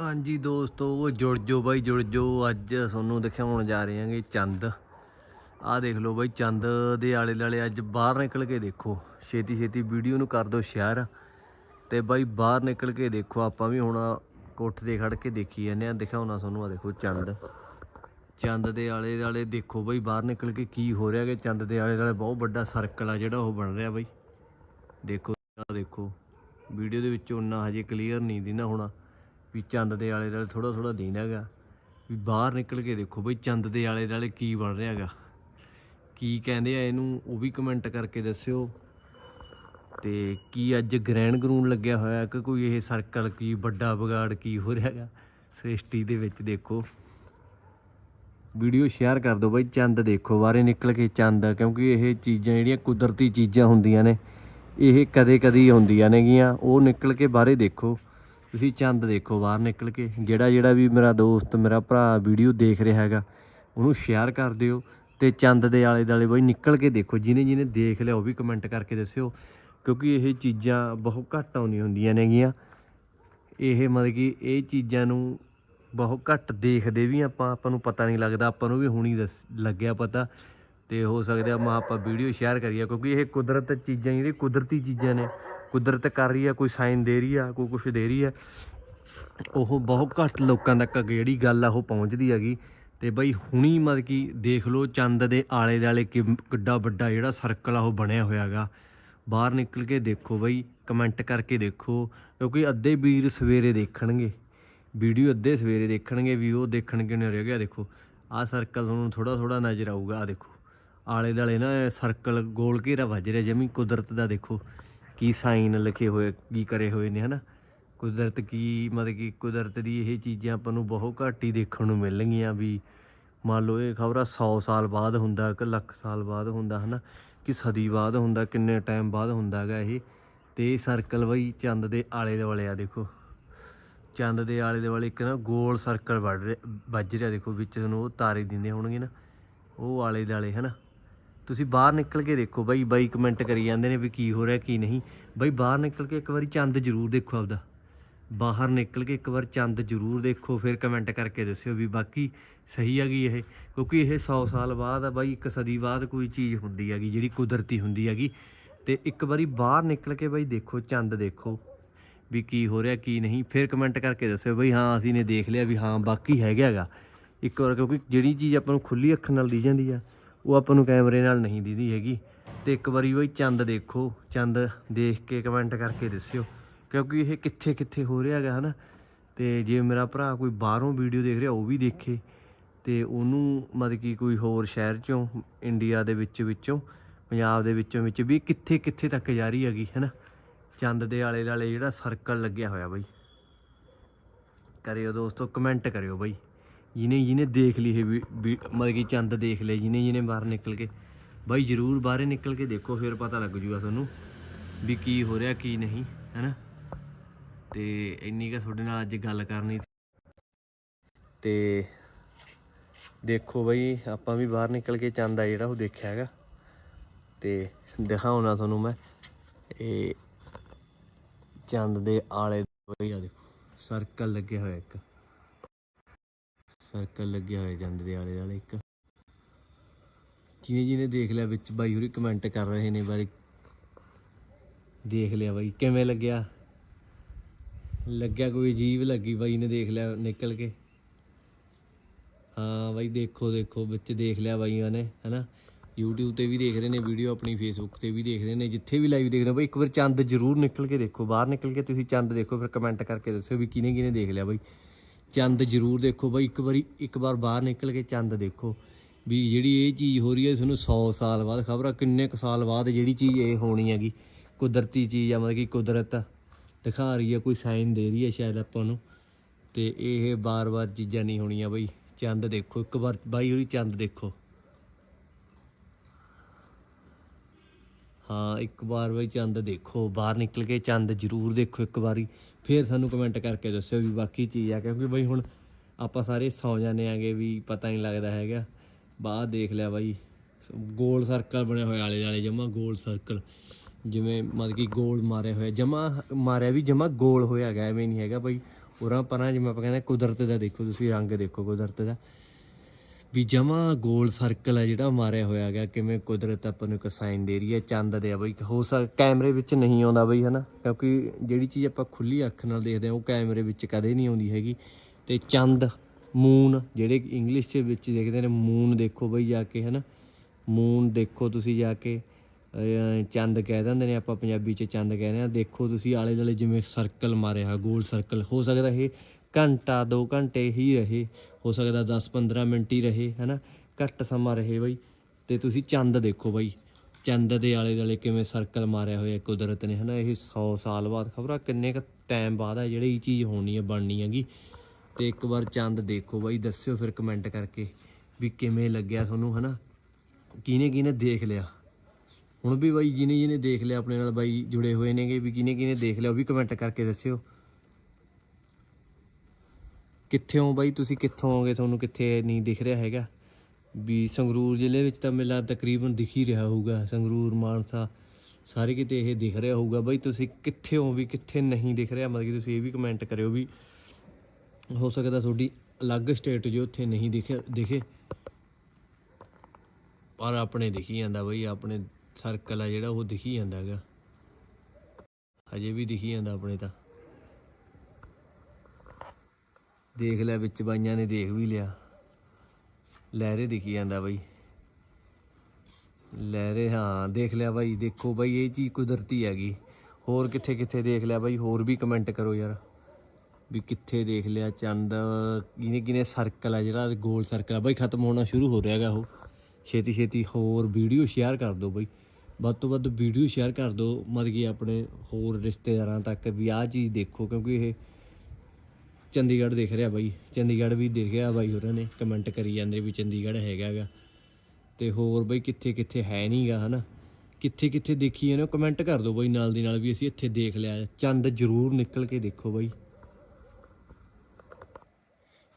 ਹਾਂਜੀ ਦੋਸਤੋ ਜੁੜ ਜੋ ਬਾਈ, ਜੁੜ ਜੋ। ਅੱਜ ਤੁਹਾਨੂੰ ਦਿਖਾਉਣ ਜਾ ਰਹੇ ਹਾਂਗੇ ਚੰਦ। ਆਹ ਦੇਖ ਲਓ ਬਾਈ, ਚੰਦ ਦੇ ਆਲੇ ਦੁਆਲੇ ਅੱਜ ਬਾਹਰ ਨਿਕਲ ਕੇ ਦੇਖੋ। ਛੇਤੀ ਛੇਤੀ ਵੀਡੀਓ ਨੂੰ ਕਰ ਦਿਓ ਸ਼ੇਅਰ। ਤੇ ਬਾਈ, ਬਾਹਰ ਨਿਕਲ ਕੇ ਦੇਖੋ, ਆਪਾਂ ਵੀ ਹੁਣ ਕੋਠ ਤੇ ਖੜ ਕੇ ਦੇਖੀ ਜਾਂਦੇ ਆ ਦਿਖਾਉਣਾ ਤੁਹਾਨੂੰ ਆ ਦੇਖੋ ਚੰਦ। ਚੰਦ ਦੇ ਆਲੇ ਦੁਆਲੇ ਦੇਖੋ ਬਾਈ, ਬਾਹਰ ਨਿਕਲ ਕੇ ਕੀ ਹੋ ਰਿਹਾ ਕਿ ਚੰਦ ਦੇ ਆਲੇ ਦੁਆਲੇ ਬਹੁਤ ਵੱਡਾ ਸਰਕਲ ਆ ਜਿਹੜਾ ਉਹ ਬਣ ਰਿਹਾ ਬਾਈ। ਦੇਖੋ, ਆਹ ਦੇਖੋ। ਵੀਡੀਓ ਦੇ ਵਿੱਚ ਉਹਨਾਂ ਹਜੇ ਕਲੀਅਰ ਨਹੀਂ ਦਿਨਾ ਹੋਣਾ। ਵੀ ਚੰਦ ਦੇ ਆਲੇ ਦੁਆਲੇ ਥੋੜਾ ਥੋੜਾ ਦਿੰਦਾ ਹੈਗਾ। ਵੀ ਬਾਹਰ ਨਿਕਲ ਕੇ ਦੇਖੋ ਬਈ ਚੰਦ ਦੇ ਆਲੇ ਦੁਆਲੇ ਕੀ ਬਣ ਰਿਹਾ ਹੈਗਾ। ਕੀ ਕਹਿੰਦੇ ਆ ਇਹਨੂੰ, ਉਹ ਵੀ ਕਮੈਂਟ ਕਰਕੇ ਦੱਸਿਓ। ਤੇ ਕੀ ਅੱਜ ਗ੍ਰਹਿਣ ਗਰੂਨ ਲੱਗਿਆ ਹੋਇਆ ਕਿ ਕੋਈ ਇਹ ਸਰਕਲ ਕੀ, ਵੱਡਾ ਵਿਗਾੜ ਕੀ ਹੋ ਰਿਹਾ ਹੈਗਾ। ਸ੍ਰਿਸ਼ਟੀ ਦੇ ਵਿੱਚ ਦੇਖੋ। ਵੀਡੀਓ ਸ਼ੇਅਰ ਕਰ ਦਿਓ ਬਾਈ, ਚੰਦ ਦੇਖੋ, ਬਾਹਰੇ ਨਿਕਲ ਕੇ ਚੰਦ, ਕਿਉਂਕਿ ਇਹ ਚੀਜ਼ਾਂ ਜਿਹੜੀਆਂ ਕੁਦਰਤੀ ਚੀਜ਼ਾਂ ਹੁੰਦੀਆਂ ਨੇ, ਇਹ ਕਦੇ ਕਦੇ ਹੀ ਹੁੰਦੀਆਂ ਨੇਗੀਆਂ। ਉਹ ਨਿਕਲ ਕੇ ਬਾਹਰੇ ਦੇਖੋ। ਤੁਸੀਂ ਚੰਦ ਦੇਖੋ ਬਾਹਰ ਨਿਕਲ ਕੇ, ਜਿਹੜਾ ਜਿਹੜਾ ਵੀ ਮੇਰਾ ਦੋਸਤ, ਮੇਰਾ ਭਰਾ ਵੀਡੀਓ ਦੇਖ ਰਿਹਾ ਹੈਗਾ, ਉਹਨੂੰ ਸ਼ੇਅਰ ਕਰ ਦਿਓ ਤੇ ਚੰਦ ਦੇ ਆਲੇ ਦੁਆਲੇ ਬਾਈ ਨਿਕਲ ਕੇ ਦੇਖੋ, ਜਿਹਨੇ ਜਿਹਨੇ ਦੇਖ ਲਿਆ ਉਹ ਵੀ ਕਮੈਂਟ ਕਰਕੇ ਦੱਸਿਓ, ਕਿਉਂਕਿ ਇਹ ਚੀਜ਼ਾਂ ਬਹੁਤ ਘੱਟ ਆਉਂਦੀਆਂ ਹੁੰਦੀਆਂ ਨੇਗੀਆਂ। ਇਹ ਮਤਲਬ ਕਿ ਇਹ ਚੀਜ਼ਾਂ ਨੂੰ ਬਹੁਤ ਘੱਟ ਦੇਖਦੇ ਵੀ ਆਪਾਂ ਆਪਾਂ ਨੂੰ ਪਤਾ ਨਹੀਂ ਲੱਗਦਾ, ਆਪਾਂ ਨੂੰ ਵੀ ਹੁਣੀ ਦੱਸ- ਲੱਗਿਆ ਪਤਾ ਤੇ ਹੋ ਸਕਦਾ ਮਾ ਆਪਾਂ ਵੀਡੀਓ ਸ਼ੇਅਰ ਕਰੀਏ, ਕਿਉਂਕਿ ਇਹ ਕੁਦਰਤ ਚੀਜ਼ਾਂ ਜਿਹੜੀ ਕੁਦਰਤੀ ਚੀਜ਼ਾਂ ਨੇ ਕੁਦਰਤ ਕਰ ਰਹੀ ਆ, ਕੋਈ ਸਾਈਨ ਦੇ ਰਹੀ ਆ, ਕੋਈ ਕੁਝ ਦੇ ਰਹੀ ਆ। ਉਹ ਬਹੁਤ ਘੱਟ ਲੋਕਾਂ ਤੱਕ ਜਿਹੜੀ ਗੱਲ ਆ, ਉਹ ਪਹੁੰਚਦੀ ਹੈਗੀ। ਤੇ ਬਈ ਹੁਣੀ ਮਤਲਬ ਕਿ ਦੇਖ ਲਓ, ਚੰਦ ਦੇ ਆਲੇ ਦੁਆਲੇ ਕਿ ਕਿੱਡਾ ਵੱਡਾ ਜਿਹੜਾ ਸਰਕਲ ਆ, ਉਹ ਬਣਿਆ ਹੋਇਆਗਾ ਬਾਹਰ ਨਿਕਲ ਕੇ ਦੇਖੋ ਬਈ ਕਮੈਂਟ ਕਰਕੇ ਦੇਖੋ, ਕਿਉਂਕਿ ਅੱਧੇ ਵੀਰ ਸਵੇਰੇ ਦੇਖਣਗੇ। ਵੀਡੀਓ ਅੱਧੇ ਸਵੇਰੇ ਦੇਖਣਗੇ ਵੀ ਉਹ ਦੇਖਣਗੇ ਨਹੀਂ ਰਹਿ ਗਿਆ, ਦੇਖੋ। ਆਹ ਸਰਕਲ ਤੁਹਾਨੂੰ ਥੋੜਾ ਥੋੜਾ ਨਜ਼ਰ ਆਊਗਾ ਆ ਦੇਖੋ। ਆਲੇ ਦੁਆਲੇ ਨਾ ਸਰਕਲ ਗੋਲ ਘੇਰਾ ਵੱਜ ਰਿਹਾ ਜਿਵੇਂ ਕੁਦਰਤ ਦਾ ਦੇਖੋ। ਕੀ ਸਾਈਨ ਲਿਖੇ ਹੋਏ, ਕੀ ਕਰੇ ਹੋਏ ਨੇ, ਹਨਾ? ਕੁਦਰਤ ਕੀ, ਮਤਲਬ ਕਿ ਕੁਦਰਤ ਦੀ ਇਹ ਚੀਜ਼ਾਂ ਆਪਾਂ ਨੂੰ ਬਹੁਤ ਘੱਟ ਹੀ ਦੇਖਣ ਨੂੰ ਮਿਲਣਗੀਆਂ ਵੀ, ਮੰਨ ਲਓ ਇਹ ਖਬਰ 100 ਸਾਲ ਬਾਅਦ ਹੁੰਦਾ ਕਿ ਲੱਖ ਸਾਲ ਬਾਅਦ ਹੁੰਦਾ, ਹਨਾ? ਕਿ ਸਦੀ ਬਾਅਦ ਹੁੰਦਾ, ਕਿੰਨੇ ਟਾਈਮ ਬਾਅਦ ਹੁੰਦਾ ਹੈਗਾ ਇਹ? ਤੇ ਸਰਕਲ ਬਈ ਚੰਦ ਦੇ ਆਲੇ ਦੁਆਲੇ ਆ, ਦੇਖੋ। ਚੰਦ ਦੇ ਆਲੇ ਦੁਆਲੇ ਇੱਕ ਨਾ ਗੋਲ ਸਰਕਲ ਵੱਜ ਰਿਹਾ ਵੱਜ ਰਿਹਾ, ਦੇਖੋ, ਵਿੱਚ ਤੁਹਾਨੂੰ ਉਹ ਤਾਰੇ ਦਿੰਦੇ ਹੋਣਗੇ ਨਾ। ਉਹ ਆਲੇ ਦੁਆਲੇ, ਹਨਾ? ਤੁਸੀਂ ਬਾਹਰ ਨਿਕਲ ਕੇ ਦੇਖੋ ਬਾਈ ਬਾਈ ਕਮੈਂਟ ਕਰੀ ਜਾਂਦੇ ਨੇ ਵੀ ਕੀ ਹੋ ਰਿਹਾ, ਕੀ ਨਹੀਂ। ਬਾਈ ਬਾਹਰ ਨਿਕਲ ਕੇ ਇੱਕ ਵਾਰੀ ਚੰਦ ਜ਼ਰੂਰ ਦੇਖੋ ਆਪਦਾ। ਬਾਹਰ ਨਿਕਲ ਕੇ ਇੱਕ ਵਾਰ ਚੰਦ ਜ਼ਰੂਰ ਦੇਖੋ, ਫਿਰ ਕਮੈਂਟ ਕਰਕੇ ਦੱਸਿਓ ਵੀ ਬਾਕੀ ਸਹੀ ਹੈਗੀ ਇਹ। ਕਿਉਂਕਿ ਇਹ 100 ਸਾਲ ਬਾਅਦ ਆ ਬਾਈ, ਇੱਕ ਸਦੀ ਬਾਅਦ ਕੋਈ ਚੀਜ਼ ਹੁੰਦੀ ਹੈਗੀ ਜਿਹੜੀ ਕੁਦਰਤੀ ਹੁੰਦੀ ਹੈਗੀ ਤੇ ਇੱਕ ਵਾਰੀ ਬਾਹਰ ਨਿਕਲ ਕੇ ਬਾਈ ਦੇਖੋ, ਚੰਦ ਦੇਖੋ ਵੀ ਕੀ ਹੋ ਰਿਹਾ, ਕੀ ਨਹੀਂ। ਫਿਰ ਕਮੈਂਟ ਕਰਕੇ ਦੱਸਿਓ ਬਈ, ਹਾਂ, ਅਸੀਂ ਨੇ ਦੇਖ ਲਿਆ ਵੀ ਹਾਂ, ਬਾਕੀ ਹੈਗਾ ਹੈਗਾ ਇੱਕ ਵਾਰ ਕਿਉਂਕਿ ਜਿਹੜੀ ਚੀਜ਼ ਆਪਾਂ ਨੂੰ ਖੁੱਲੀ ਅੱਖਾਂ ਨਾਲ ਦੀ ਜਾਂਦੀ ਆ ਉਹ ਆਪਾਂ ਨੂੰ ਕੈਮਰੇ ਨਾਲ ਨਹੀਂ ਦੀਦੀ ਹੈਗੀ। ਤੇ ਇੱਕ ਵਾਰੀ ਬਈ ਚੰਦ ਦੇਖੋ। ਚੰਦ ਦੇਖ ਕੇ ਕਮੈਂਟ ਕਰਕੇ ਦੱਸਿਓ। ਕਿਉਂਕਿ ਇਹ ਕਿੱਥੇ ਕਿੱਥੇ ਹੋ ਰਿਹਾ ਹੈਗਾ, ਹਨਾ? ਤੇ ਜੇ ਮੇਰਾ ਭਰਾ ਕੋਈ ਬਾਹਰੋਂ ਵੀਡੀਓ ਦੇਖ ਰਿਹਾ, ਉਹ ਵੀ ਦੇਖੇ। ਤੇ ਉਹਨੂੰ ਮਤਲਬ ਕਿ ਕੋਈ ਹੋਰ ਸ਼ਹਿਰ ਚੋਂ ਇੰਡੀਆ ਦੇ ਵਿੱਚ ਵਿੱਚੋਂ, ਪੰਜਾਬ ਦੇ ਵਿੱਚੋਂ ਵਿੱਚ ਵੀ ਕਿੱਥੇ ਕਿੱਥੇ ਤੱਕ ਜਾ ਰਹੀ ਹੈਗੀ, ਹਨਾ? ਚੰਦ ਦੇ ਆਲੇ ਦੁਆਲੇ ਜਿਹੜਾ ਸਰਕਲ ਲੱਗਿਆ ਹੋਇਆ ਬਾਈ। ਕਰਿਓ ਦੋਸਤੋ ਕਮੈਂਟ ਕਰਿਓ ਬਾਈ। ਜਿਹਨੇ ਜਿਹਨੇ ਦੇਖ ਲਈ ਇਹ ਵੀ- ਮਤਲਬ ਕਿ ਚੰਦ ਦੇਖ ਲਏ, ਜਿਹਨੇ ਜਿਹਨੇ ਬਾਹਰ ਨਿਕਲ ਕੇ। ਬਾਈ ਜਰੂਰ ਬਾਹਰੇ ਨਿਕਲ ਕੇ ਦੇਖੋ, ਫਿਰ ਪਤਾ ਲੱਗ ਜੂਗਾ ਤੁਹਾਨੂੰ ਵੀ ਕੀ ਹੋ ਰਿਹਾ, ਕੀ ਨਹੀਂ, ਹੈਨਾ? ਤੇ ਇੰਨੀ ਕੁ ਤੁਹਾਡੇ ਨਾਲ ਅੱਜ ਗੱਲ ਕਰਨੀ ਸੀ। ਤੇ ਦੇਖੋ ਬਈ, ਆਪਾਂ ਵੀ ਬਾਹਰ ਨਿਕਲ ਕੇ ਚੰਦ ਆ ਜਿਹੜਾ, ਉਹ ਦੇਖਿਆ ਹੈਗਾ। ਤੇ ਦਿਖਾਉਣਾ ਤੁਹਾਨੂੰ ਮੈਂ, ਇਹ ਚੰਦ ਦੇ ਆਲੇ ਬਈ ਆ ਦੇਖੋ ਸਰਕਲ ਲੱਗਿਆ ਹੋਇਆ ਇੱਕ। ਸਰਕਲ ਲੱਗਿਆ ਹੋਇਆ ਚੰਦ ਦੇ ਆਲੇ ਦੁਆਲੇ ਇੱਕ। ਜਿਹਨੇ ਜਿਹਨੇ ਦੇਖ ਲਿਆ ਵਿੱਚ ਬਾਈ ਹੋਰੀ ਕਮੈਂਟ ਕਰ ਰਹੇ ਨੇ ਬਾਰੇ। ਦੇਖ ਲਿਆ ਬਾਈ, ਕਿਵੇਂ ਲੱਗਿਆ? ਲੱਗਿਆ ਕੋਈ ਅਜੀਬ ਲੱਗੀ ਬਾਈ ਨੇ ਦੇਖ ਲਿਆ ਨਿਕਲ ਕੇ? ਹਾਂ ਬਾਈ, ਦੇਖੋ ਦੇਖੋ, ਵਿੱਚ ਦੇਖ ਲਿਆ ਬਾਈਆਂ ਨੇ, ਹਨਾ? YouTube ਤੇ ਵੀ ਦੇਖ ਰਹੇ ਨੇ ਵੀਡੀਓ ਆਪਣੀ Facebook ਤੇ ਵੀ ਦੇਖ ਰਹੇ ਨੇ। ਜਿੱਥੇ ਵੀ ਲਾਈਵ ਦੇਖ ਰਹੇ ਬਾਈ, ਇੱਕ ਵਾਰ ਚੰਦ ਜ਼ਰੂਰ ਨਿਕਲ ਕੇ ਦੇਖੋ, ਬਾਹਰ ਨਿਕਲ ਕੇ ਤੁਸੀਂ ਚੰਦ ਦੇਖੋ, ਫਿਰ ਕਮੈਂਟ ਕਰਕੇ ਦੱਸਿਓ ਵੀ ਕਿਹਨੇ ਕਿਹਨੇ ਦੇਖ ਲਿਆ ਬਾਈ। ਚੰਦ ਜ਼ਰੂਰ ਦੇਖੋ ਬਾਈ, ਇੱਕ ਵਾਰੀ, ਇੱਕ ਵਾਰ ਬਾਹਰ ਨਿਕਲ ਕੇ ਚੰਦ ਦੇਖੋ। ਵੀ ਜਿਹੜੀ ਇਹ ਚੀਜ਼ ਹੋ ਰਹੀ ਹੈ, ਤੁਹਾਨੂੰ 100 ਸਾਲ ਬਾਅਦ ਖਬਰ ਆ ਕਿੰਨੇ ਕੁ ਸਾਲ ਬਾਅਦ ਜਿਹੜੀ ਚੀਜ਼ ਇਹ ਹੋਣੀ ਹੈਗੀ। ਕੁਦਰਤੀ ਚੀਜ਼ ਆ, ਮਤਲਬ ਕਿ ਕੁਦਰਤ ਦਿਖਾ ਰਹੀ ਹੈ, ਕੋਈ ਸਾਈਨ ਦੇ ਰਹੀ ਹੈ ਸ਼ਾਇਦ ਆਪਾਂ ਨੂੰ। ਤੇ ਇਹ ਬਾਰ-ਬਾਰ ਚੀਜ਼ਾਂ ਨਹੀਂ ਹੋਣੀਆਂ ਬਈ, ਚੰਦ ਦੇਖੋ, ਇੱਕ ਵਾਰ ਬਾਈ ਹੋਰੀ ਚੰਦ ਦੇਖੋ। ਹਾਂ, ਇੱਕ ਵਾਰ ਬਈ ਚੰਦ ਦੇਖੋ, ਬਾਹਰ ਨਿਕਲ ਕੇ ਚੰਦ ਜ਼ਰੂਰ ਦੇਖੋ ਇੱਕ ਵਾਰੀ। ਫਿਰ ਸਾਨੂੰ ਕਮੈਂਟ ਕਰਕੇ ਦੱਸਿਓ ਵੀ ਬਾਕੀ ਚੀਜ਼ ਆ, ਕਿਉਂਕਿ ਬਈ ਹੁਣ ਆਪਾਂ ਸਾਰੇ ਸੌ ਜਾਂਦੇ ਆਂਗੇ ਵੀ ਪਤਾ ਨਹੀਂ ਲੱਗਦਾ ਹੈਗਾ। ਬਾਅਦ ਦੇਖ ਲਿਆ ਬਾਈ, ਗੋਲ ਸਰਕਲ ਬਣਿਆ ਹੋਇਆ ਆਲੇ ਦੁਆਲੇ, ਜਮਾ ਗੋਲ ਸਰਕਲ ਜਿਵੇਂ ਮਤਲਬ ਕਿ ਗੋਲ ਮਾਰਿਆ ਹੋਇਆ, ਜਮਾ ਮਾਰਿਆ ਵੀ ਜਮਾ ਗੋਲ ਹੋਇਆ ਗਿਆ ਐਵੇਂ ਨਹੀਂ ਹੈਗਾ ਬਈ। ਉਰਾਂ ਪਰਾਂ ਜਿਵੇਂ ਆਪਾਂ ਕਹਿੰਦੇ ਕੁਦਰਤ ਦਾ ਦੇਖੋ ਤੁਸੀਂ, ਰੰਗ ਦੇਖੋ ਕੁਦਰਤ ਦਾ। ਵੀ ਜਮਾ ਗੋਲ ਸਰਕਲ ਹੈ ਜਿਹੜਾ ਮਾਰਿਆ ਹੋਇਆ ਹੈਗਾ, ਕਿਵੇਂ ਕੁਦਰਤ ਆਪਾਂ ਨੂੰ ਇੱਕ ਸਾਈਨ ਦੇ ਰਹੀ ਹੈ, ਚੰਦ ਦੇ ਆ ਬਈ ਹੋ ਸਕ, ਕੈਮਰੇ ਵਿੱਚ ਨਹੀਂ ਆਉਂਦਾ ਬਈ, ਹਨਾ? ਕਿਉਂਕਿ ਜਿਹੜੀ ਚੀਜ਼ ਆਪਾਂ ਖੁੱਲੀ ਅੱਖ ਨਾਲ ਦੇਖਦੇ ਹਾਂ, ਉਹ ਕੈਮਰੇ ਵਿੱਚ ਕਦੇ ਨਹੀਂ ਆਉਂਦੀ ਹੈਗੀ। ਤੇ ਚੰਦ ਮੂਨ ਜਿਹੜੇ ਇੰਗਲਿਸ਼ ਦੇ ਵਿੱਚ ਦੇਖਦੇ ਨੇ ਮੂਨ ਦੇਖੋ ਬਈ ਜਾ ਕੇ, ਹਨਾ? ਮੂਨ ਦੇਖੋ ਤੁਸੀਂ ਜਾ ਕੇ ਚੰਦ ਕਹਿ ਦਿੰਦੇ ਨੇ, ਆਪਾਂ ਪੰਜਾਬੀ 'ਚ ਚੰਦ ਕਹਿੰਦੇ ਆ ਦੇਖੋ ਤੁਸੀਂ ਆਲੇ ਦੁਆਲੇ ਜਿਵੇਂ ਸਰਕਲ ਮਾਰਿਆ ਹੋਇਆ, ਗੋਲ ਸਰਕਲ ਹੋ ਸਕਦਾ ਇਹ ਘੰਟਾ 2 ਘੰਟੇ ਹੀ ਰਹੇ। ਹੋ ਸਕਦਾ 10-15 ਮਿੰਟ ਹੀ ਰਹੇ, ਹਨਾ? ਘੱਟ ਸਮਾਂ ਰਹੇ ਬਈ। ਤੇ ਤੁਸੀਂ ਚੰਦ ਦੇਖੋ ਬਈ। ਚੰਦ ਦੇ ਆਲੇ ਦੁਆਲੇ ਕਿਵੇਂ ਸਰਕਲ ਮਾਰਿਆ ਹੋਇਆ ਕੁਦਰਤ ਨੇ, ਹਨਾ? ਇਹ 100 ਸਾਲ ਬਾਅਦ ਖਬਰਾਂ, ਕਿੰਨੇ ਕ ਟਾਈਮ ਬਾਅਦ ਹੈ ਜਿਹੜੀ ਇਹ ਚੀਜ਼ ਹੋਣੀ ਹੈ, ਬਣਨੀ ਹੈਗੀ। ਤੇ ਇੱਕ ਵਾਰ ਚੰਦ ਦੇਖੋ ਬਾਈ, ਦੱਸਿਓ ਫਿਰ ਕਮੈਂਟ ਕਰਕੇ ਵੀ ਕਿਵੇਂ ਲੱਗਿਆ ਤੁਹਾਨੂੰ, ਹਨਾ? ਕਿਹਨੇ ਕਿਹਨੇ ਦੇਖ ਲਿਆ? ਹੁਣ ਵੀ ਬਾਈ ਜਿਹਨੇ ਜਿਹਨੇ ਦੇਖ ਲਿਆ ਆਪਣੇ ਨਾਲ ਬਾਈ ਜੁੜੇ ਹੋਏ ਨੇਗੇ, ਵੀ ਕਿਹਨੇ ਕਿਹਨੇ ਦੇਖ ਲਿਆ, ਉਹ ਵੀ ਕਮੈਂਟ ਕਰਕੇ ਦੱਸਿਓ। ਕਿੱਥੇ ਹੋ ਬਾਈ? ਤੁਸੀਂ ਕਿੱਥੋਂ ਹੋਗੇ ਤੁਹਾਨੂੰ ਕਿੱਥੇ ਨਹੀਂ ਦਿਖ ਰਿਹਾ ਹੈਗਾ। ਵੀ ਸੰਗਰੂਰ ਜ਼ਿਲ੍ਹੇ ਵਿੱਚ ਤਾਂ ਮੇਲਾ ਤਕਰੀਬਨ ਦਿਖ ਹੀ ਰਿਹਾ ਹੋਊਗਾ। ਸੰਗਰੂਰ, ਮਾਨਸਾ ਸਾਰੇ ਕਿਤੇ ਇਹ ਦਿਖ ਰਿਹਾ ਹੋਊਗਾ। ਬਾਈ, ਤੁਸੀਂ ਕਿੱਥੇ ਹੋ ਵੀ ਕਿੱਥੇ ਨਹੀਂ ਦਿਖ ਰਿਹਾ? ਮਤਲਬ ਕਿ ਤੁਸੀਂ ਇਹ ਵੀ ਕਮੈਂਟ ਕਰਿਓ ਵੀ ਹੋ ਸਕਦਾ ਤੁਹਾਡੀ ਅਲੱਗ ਸਟੇਟ ਜੋ ਉੱਥੇ ਨਹੀਂ ਦਿਖੇ ਦਿਖੇ। ਪਰ ਆਪਣੇ ਦਿਖੀ ਜਾਂਦਾ ਬਾਈ। ਆਪਣੇ ਸਰਕਲ ਆ ਜਿਹੜਾ, ਉਹ ਦਿਖੀ ਜਾਂਦਾ ਹੈਗਾ ਹਜੇ ਵੀ ਦਿਖੀ ਜਾਂਦਾ ਆਪਣੇ ਤਾਂ। ਦੇਖ ਲਿਆ, ਵਿੱਚ ਬਾਈਆਂ ਨੇ ਦੇਖ ਵੀ ਲਿਆ। ਲਹਿਰੇ ਦਿਖੀ ਜਾਂਦਾ ਬਾਈ। ਲਹਿਰੇ, ਹਾਂ, ਦੇਖ ਲਿਆ ਬਾਈ। ਦੇਖੋ ਬਾਈ, ਇਹ ਚੀਜ਼ ਕੁਦਰਤੀ ਹੈਗੀ। ਹੋਰ ਕਿੱਥੇ ਕਿੱਥੇ ਦੇਖ ਲਿਆ ਬਾਈ? ਹੋਰ ਵੀ ਕਮੈਂਟ ਕਰੋ ਯਾਰ। ਵੀ ਕਿੱਥੇ ਦੇਖ ਲਿਆ ਚੰਦ? ਕਿਨੇ ਕਿਨੇ ਸਰਕਲ ਆ ਜਿਹੜਾ ਗੋਲ ਸਰਕਲ ਆ? ਬਾਈ, ਖਤਮ ਹੋਣਾ ਸ਼ੁਰੂ ਹੋ ਰਿਹਾ ਹੈਗਾ ਉਹ। ਛੇਤੀ ਛੇਤੀ ਹੋਰ ਵੀਡੀਓ ਸ਼ੇਅਰ ਕਰ ਦਿਓ ਬਾਈ। ਵੱਧ ਤੋਂ ਵੱਧ ਵੀਡੀਓ ਸ਼ੇਅਰ ਕਰ ਦਿਓ। ਮਤਲਬ ਕਿ ਆਪਣੇ ਹੋਰ ਰਿਸ਼ਤੇਦਾਰਾਂ ਤੱਕ ਵੀ ਆਹ ਚੀਜ਼ ਦੇਖੋ, ਕਿਉਂਕਿ ਇਹ ਚੰਡੀਗੜ੍ਹ ਦੇਖ ਰਿਹਾ ਬਾਈ। ਚੰਡੀਗੜ੍ਹ ਵੀ ਦੇਖ ਰਿਹਾ ਬਾਈ ਉਹਨਾਂ ਨੇ ਕਮੈਂਟ ਕਰੀ ਜਾਂਦੇ ਵੀ ਚੰਡੀਗੜ੍ਹ ਹੈਗਾ ਗਾ। ਤੇ ਹੋਰ ਬਾਈ ਕਿੱਥੇ ਕਿੱਥੇ ਹੈ ਨਹੀਂਗਾ ਹਨਾ। ਕਿੱਥੇ ਕਿੱਥੇ ਦੇਖੀ ਇਹਨੂੰ ਕਮੈਂਟ ਕਰ ਦਿਓ ਬਾਈ, ਨਾਲ ਦੀ ਨਾਲ ਵੀ ਅਸੀਂ ਇੱਥੇ ਦੇਖ ਲਿਆ। ਚੰਦ ਜ਼ਰੂਰ ਨਿਕਲ ਕੇ ਦੇਖੋ ਬਾਈ।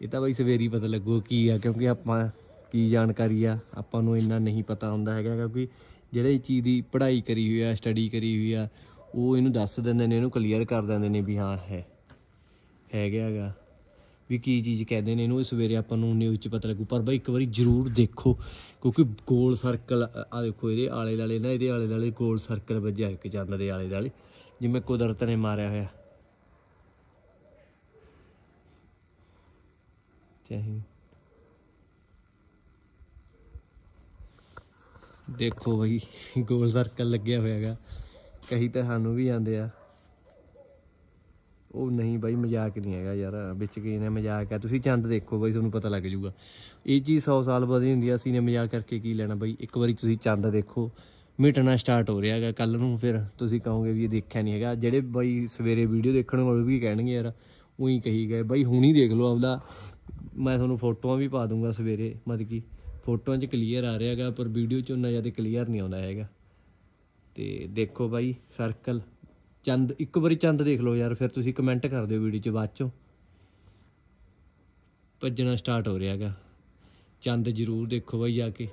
ਇਹ ਤਾਂ ਬਾਈ ਸਵੇਰੀ ਪਤਾ ਲੱਗੂ ਕੀ ਆ, ਕਿਉਂਕਿ ਆਪਾਂ ਕੀ ਜਾਣਕਾਰੀ ਆ, ਆਪਾਂ ਨੂੰ ਇੰਨਾ ਨਹੀਂ ਪਤਾ ਹੁੰਦਾ ਹੈਗਾ, ਕਿਉਂਕਿ ਜਿਹੜੇ ਚੀਜ਼ ਦੀ ਪੜ੍ਹਾਈ ਕਰੀ ਹੋਈ ਆ ਸਟੱਡੀ ਕਰੀ ਹੋਈ ਆ, ਉਹ ਇਹਨੂੰ ਦੱਸ ਦਿੰਦੇ ਨੇ, ਇਹਨੂੰ ਕਲੀਅਰ ਕਰ ਦਿੰਦੇ ਨੇ ਵੀ ਹਾਂ, ਹੈ। ਹੈਗਾ ਹੈਗਾ। ਵੀ ਕੀ ਚੀਜ਼ ਕਹਿੰਦੇ ਨੇ ਇਹਨੂੰ, ਇਹ ਸਵੇਰੇ ਆਪਾਂ ਨੂੰ ਨਿਊਜ਼ 'ਚ ਪਤਾ ਲੱਗੂ। ਪਰ ਬਾਈ ਇੱਕ ਵਾਰੀ ਜ਼ਰੂਰ ਦੇਖੋ, ਕਿਉਂਕਿ ਗੋਲ ਸਰਕਲ ਆ ਦੇਖੋ ਇਹਦੇ ਆਲੇ ਦੁਆਲੇ ਨਾ, ਇਹਦੇ ਆਲੇ ਦੁਆਲੇ ਗੋਲ ਸਰਕਲ ਵੱਜਿਆ ਇੱਕ ਚੰਦ ਦੇ ਆਲੇ ਦੁਆਲੇ, ਜਿਵੇਂ ਕੁਦਰਤ ਨੇ ਮਾਰਿਆ ਹੋਇਆ। ਚਾਹੀ ਦੇਖੋ ਬਈ ਗੋਲ ਸਰਕਲ ਲੱਗਿਆ ਹੋਇਆ ਹੈਗਾ। ਕਹੀ ਤਾਂ ਸਾਨੂੰ ਵੀ ਆਉਂਦੇ ਆ। ਉਹ ਨਹੀਂ ਬਾਈ, ਮਜ਼ਾਕ ਨਹੀਂ ਹੈਗਾ ਯਾਰ, ਵਿੱਚ ਕੀ ਨੇ ਮਜ਼ਾਕ ਹੈ। ਤੁਸੀਂ ਚੰਦ ਦੇਖੋ ਬਾਈ, ਤੁਹਾਨੂੰ ਪਤਾ ਲੱਗ ਜਾਊਗਾ। ਇਹ ਚੀਜ਼ 100 ਸਾਲ ਬਾਅਦ ਹੀ ਹੁੰਦੀ ਆ, ਅਸੀਂ ਨੇ ਮਜ਼ਾਕ ਕਰਕੇ ਕੀ ਲੈਣਾ ਬਾਈ? ਇੱਕ ਵਾਰੀ ਤੁਸੀਂ ਚੰਦ ਦੇਖੋ, ਮਿਟਣਾ ਸਟਾਰਟ ਹੋ ਰਿਹਾ ਹੈਗਾ। ਕੱਲ ਨੂੰ ਫਿਰ ਤੁਸੀਂ ਕਹੋਗੇ ਵੀ ਇਹ ਦੇਖਿਆ ਨਹੀਂ ਹੈਗਾ। ਜਿਹੜੇ ਬਾਈ ਸਵੇਰੇ ਵੀਡੀਓ ਦੇਖਣ ਵਾਲੇ ਵੀ ਕਹਿਣਗੇ ਯਾਰ, ਉਹੀ ਕਹੀ ਗਏ। ਬਾਈ, ਹੁਣ ਹੀ ਦੇਖ ਲਓ ਆਪਦਾ। ਮੈਂ ਤੁਹਾਨੂੰ ਫੋਟੋਆਂ ਵੀ ਪਾ ਦੂੰਗਾ ਸਵੇਰੇ, ਮਤਲਬ ਕਿ ਫੋਟੋਆਂ 'ਚ ਕਲੀਅਰ ਆ ਰਿਹਾ ਹੈਗਾ, ਪਰ ਵੀਡੀਓ 'ਚ ਉਨਾ ਜ਼ਿਆਦਾ ਕਲੀਅਰ ਨਹੀਂ ਆਉਂਦਾ ਹੈਗਾ। ਤੇ ਦੇਖੋ ਬਾਈ ਸਰਕਲ ਚੰਦ, ਇੱਕ ਵਾਰੀ ਚੰਦ ਦੇਖ ਲਓ ਯਾਰ, ਫਿਰ ਤੁਸੀਂ ਕਮੈਂਟ ਕਰ ਦਿਓ ਵੀਡੀਓ 'ਚ ਬਾਅਦ 'ਚੋਂ। ਭੱਜਣਾ ਸਟਾਰਟ ਹੋ ਰਿਹਾ ਹੈਗਾ। ਚੰਦ ਜ਼ਰੂਰ ਦੇਖੋ ਬਾਈ ਜਾ ਕੇ।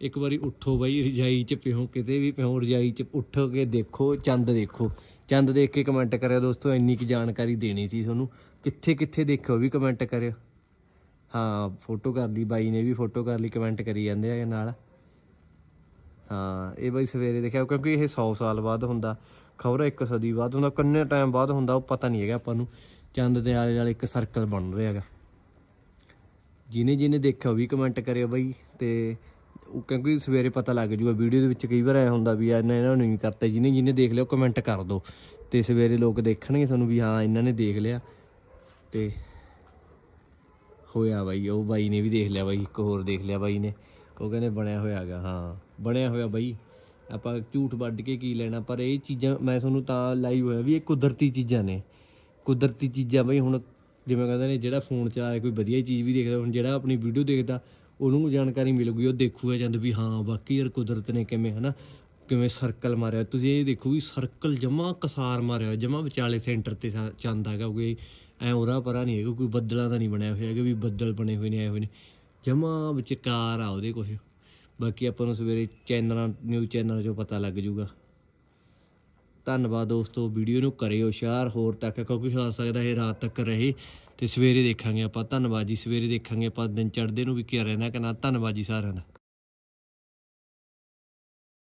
ਇੱਕ ਵਾਰੀ ਉੱਠੋ ਬਾਈ, ਰਜਾਈ 'ਚ ਪਿਓ, ਕਿਤੇ ਵੀ ਪਿਓ, ਰਜਾਈ 'ਚ ਉੱਠ ਕੇ ਦੇਖੋ, ਚੰਦ ਦੇਖੋ। ਚੰਦ ਦੇਖ ਕੇ ਕਮੈਂਟ ਕਰਿਓ ਦੋਸਤੋ, ਇੰਨੀ ਕੀ ਜਾਣਕਾਰੀ ਦੇਣੀ ਸੀ ਤੁਹਾਨੂੰ। ਕਿੱਥੇ ਕਿੱਥੇ ਦੇਖਿਓ ਵੀ ਕਮੈਂਟ ਕਰਿਓ। ਹਾਂ ਫੋਟੋ ਕਰ ਲਈ, ਬਾਈ ਨੇ ਵੀ ਫੋਟੋ ਕਰ ਲਈ ਕਮੈਂਟ ਕਰੀ ਜਾਂਦੇ ਆ ਨਾਲ। ਹਾਂ, ਇਹ ਬਾਈ ਸਵੇਰੇ ਦੇਖਿਆ, ਕਿਉਂਕਿ ਇਹ 100 ਸਾਲ ਬਾਅਦ ਹੁੰਦਾ। ਖਬਰ ਇੱਕ ਸਦੀ ਬਾਅਦ ਹੁੰਦਾ ਕਿੰਨੇ ਟਾਈਮ ਬਾਅਦ ਹੁੰਦਾ ਉਹ ਪਤਾ ਨਹੀਂ ਹੈਗਾ ਆਪਾਂ ਨੂੰ। ਚੰਦ ਦੇ ਆਲੇ ਦੁਆਲੇ ਇੱਕ ਸਰਕਲ ਬਣ ਰਿਹਾ ਹੈਗਾ। ਜਿਹਨੇ ਜਿਹਨੇ ਦੇਖਿਆ ਉਹ ਵੀ ਕਮੈਂਟ ਕਰਿਓ ਬਾਈ ਤੇ ਉਹ ਕਿਉਂਕਿ ਸਵੇਰੇ ਪਤਾ ਲੱਗ ਜੂਗਾ ਵੀਡੀਓ ਦੇ ਵਿੱਚ ਕਈ ਵਾਰ ਐ ਹੁੰਦਾ ਵੀ ਇਹਨਾਂ ਇਹਨਾਂ ਨੂੰ ਨਹੀਂ ਕਰਤਾ, ਜਿਹਨੇ ਜਿਹਨੇ ਦੇਖ ਲਿਓ ਕਮੈਂਟ ਕਰ ਦਿਓ ਤੇ ਸਵੇਰੇ ਲੋਕ ਦੇਖਣਗੇ ਸਾਨੂੰ ਵੀ ਹਾਂ, ਇਹਨਾਂ ਨੇ ਦੇਖ ਲਿਆ। ਤੇ ਹੋਇਆ ਬਾਈ, ਉਹ ਬਾਈ ਨੇ ਵੀ ਦੇਖ ਲਿਆ ਬਾਈ, ਇੱਕ ਹੋਰ ਦੇਖ ਲਿਆ ਬਾਈ ਨੇ। ਉਹ ਕਹਿੰਦੇ ਬਣਿਆ ਹੋਇਆ ਹੈਗਾ, ਹਾਂ, ਬਣਿਆ ਹੋਇਆ ਬਾਈ। ਆਪਾਂ ਝੂਠ ਵੱਢ ਕੇ ਕੀ ਲੈਣਾ? ਪਰ ਇਹ ਚੀਜ਼ਾਂ ਮੈਂ ਤੁਹਾਨੂੰ ਤਾਂ ਲਾਈਵ ਹੋਇਆ ਵੀ ਇਹ ਕੁਦਰਤੀ ਚੀਜ਼ਾਂ ਨੇ। ਕੁਦਰਤੀ ਚੀਜ਼ਾਂ ਬਈ ਹੁਣ ਜਿਵੇਂ ਕਹਿੰਦੇ ਨੇ ਜਿਹੜਾ ਫੋਨ 'ਚ ਆਇਆ ਕੋਈ ਵਧੀਆ ਚੀਜ਼ ਵੀ ਦੇਖਦਾ, ਹੁਣ ਜਿਹੜਾ ਆਪਣੀ ਵੀਡੀਓ ਦੇਖਦਾ, ਉਹਨੂੰ ਜਾਣਕਾਰੀ ਮਿਲੂਗੀ, ਉਹ ਦੇਖੂਗਾ ਜਦ ਵੀ ਹਾਂ ਬਾਕੀ ਯਾਰ ਕੁਦਰਤ ਨੇ ਕਿਵੇਂ, ਹਨਾ, ਕਿਵੇਂ ਸਰਕਲ ਮਾਰਿਆ। ਤੁਸੀਂ ਇਹ ਦੇਖੋ ਵੀ ਸਰਕਲ ਜਮਾ ਕਸਾਰ ਮਾਰਿਆ ਜਮਾ ਵਿਚਾਲੇ ਸੈਂਟਰ ਤੇ ਸਾ- ਚੰਦ ਹੈਗਾ, ਕੋਈ ਐ ਉਰਾ ਪਰਾ ਨਹੀਂ ਹੈਗਾ, ਕੋਈ ਬੱਦਲਾਂ ਦਾ ਨਹੀਂ ਬਣਿਆ ਹੋਇਆ ਹੈਗਾ ਵੀ ਬੱਦਲ ਬਣੇ ਹੋਏ ਨੇ, ਆਏ ਹੋਏ ਨੇ। ਜਮਾ ਵਿਚਕਾਰ ਆ ਉਹਦੇ ਕੁਛ ਬਾਕੀ ਆਪਾਂ ਨੂੰ ਸਵੇਰੇ ਚੈਨਲਾਂ ਨਿਊਜ਼ ਚੈਨਲਾਂ 'ਚੋਂ ਪਤਾ ਲੱਗ ਜੂਗਾ। ਧੰਨਵਾਦ ਦੋਸਤੋ ਵੀਡੀਓ ਨੂੰ ਕਰਿਓ ਸ਼ੇਅਰ ਹੋਰ ਤੱਕ ਕਿਉਂਕਿ ਹੋ ਸਕਦਾ ਇਹ ਰਾਤ ਤੱਕ ਰਹੇ। ਤੇ ਸਵੇਰੇ ਦੇਖਾਂਗੇ ਆਪਾਂ। ਧੰਨਵਾਦ ਜੀ, ਸਵੇਰੇ ਦੇਖਾਂਗੇ ਆਪਾਂ। ਦਿਨ ਚੜ੍ਹਦੇ ਨੂੰ ਵੀ ਕੀ ਰਹਿੰਦਾ ਕਿ ਨਾ ਧੰਨਵਾਦ ਜੀ ਸਾਰਿਆਂ ਦਾ।